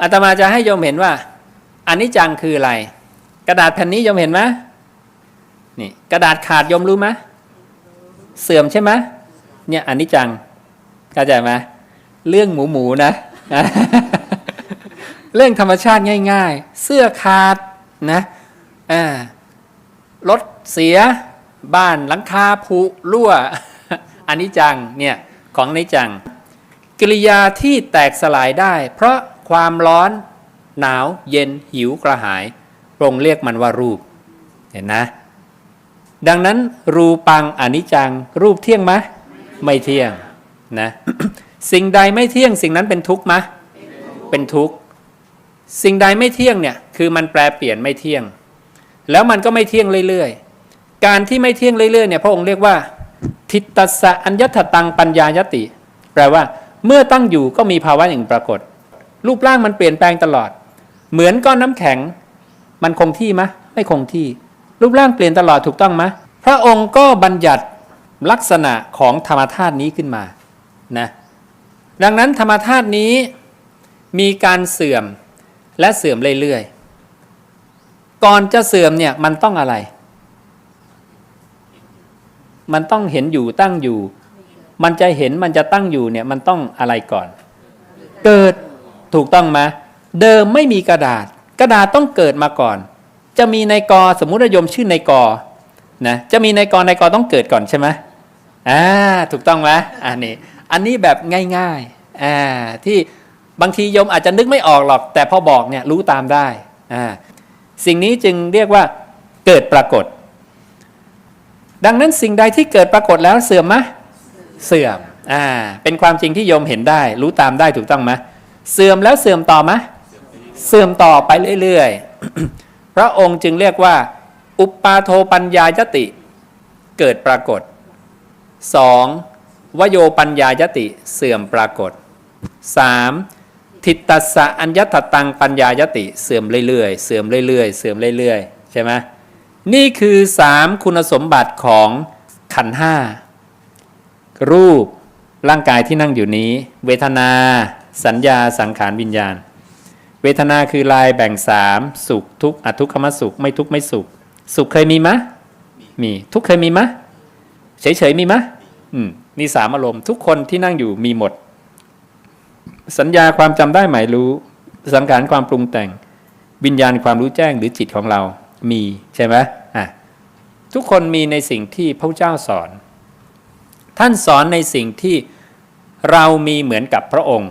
อาตมาจะให้โยมเห็นว่าอันนี้จังคืออะไร กระดาษแผ่นนี้โยมเห็นไหมนี่กระดาษขาดโยมรู้ไหมเสื่อมใช่ไหมเนี่ยอันนี้จังเข้าใจไหมเรื่องหมูหมูนะ เรื่องธรรมชาติง่าย ๆ เสื้อขาดนะอ่ารถเสียบ้านหลังคาผุรั่วอันนี้จังเนี่ยของอันนี้จัง กิริยาที่แตกสลายได้ เพราะ ความร้อน หนาว เย็น หิวกระหายพระองค์เรียกมันว่ารูป เห็นนะ ดังนั้นรูปังอนิจจัง รูปเที่ยงไหมไม่เที่ยงนะสิ่งใดไม่เที่ยงสิ่งนั้นเป็นทุกข์ไหมเป็นทุกข์สิ่งใดไม่เที่ยงเนี่ยคือมันแปรเปลี่ยนไม่เที่ยง แล้วมันก็ไม่เที่ยงเรื่อยๆ การที่ไม่เที่ยงเรื่อยๆเนี่ยพระองค์เรียกว่า ทิตตสะอัญญตตังปัญญายติ แปลว่า เมื่อตั้งอยู่ก็มีภาวะหนึ่งปรากฏ รูปร่างมันเปลี่ยนแปลงตลอด เหมือนก้อนน้ำแข็ง มันคงที่ไหมไม่คงที่ รูปร่างเปลี่ยนตลอดถูกต้องไหมพระองค์ก็บัญญัติลักษณะของธรรมธาตุนี้ขึ้นมานะดังนั้นธรรมธาตุนี้มีการเสื่อมและเสื่อมเรื่อยๆ ก่อนจะเสื่อมเนี่ยมันต้องอะไร มันต้องเห็นอยู่ตั้งอยู่ มันจะเห็นมันจะตั้งอยู่เนี่ยมันต้องอะไรก่อน เกิด ถูกต้องไหมเดิมไม่มีกระดาษ กระดาษต้องเกิดมาก่อน จะมีในกสมมุติโยมชื่อในกนะจะมีในกอในกต้องเกิดก่อนใช่ไหมอ่าถูกต้องไหมอันนี้อันนี้แบบง่ายๆอ่าที่บางทีโยมอาจจะนึกไม่ออกหรอก แต่พอบอกเนี่ยรู้ตามได้อ่าสิ่งนี้จึงเรียกว่าเกิดปรากฏ ดังนั้นสิ่งใดที่เกิดปรากฏแล้วเสื่อมไหมเสื่อมอ่าเป็นความจริงที่โยมเห็นได้ รู้ตามได้ถูกต้องไหม เสื่อมแล้วเสื่อมต่อไหมเสื่อมต่อไปเรื่อยๆ พระองค์จึงเรียกว่า อุปปาโทปัญญายติ เกิดปรากฏ 2. วโยปัญญายติเสื่อมปรากฏ 3. ทิตตสะอัญญตตังปัญญายติเสื่อมเรื่อยๆ เสื่อมเรื่อยๆ เสื่อมเรื่อยๆ ใช่ไหมนี่คือ 3 คุณสมบัติของขันห้ารูปร่างกายที่นั่งอยู่นี้ เวทนา สัญญาสังขารวิญญาณ เวทนาคือลายแบ่งสามสุขทุกข์อทุกขมสุขไม่ทุกข์ไม่สุข สุขเคยมีมะมีทุกข์เคยมีมะเฉยๆมีมะอืมนี่สามอารมณ์ทุกคนที่นั่งอยู่มีหมด สัญญาความจำได้หมายรู้ สังขารความปรุงแต่ง วิญญาณความรู้แจ้งหรือจิตของเรามีใช่ไหมอะทุกคนมีในสิ่งที่พระเจ้าสอน ท่านสอนในสิ่งที่เรามีเหมือนกับพระองค์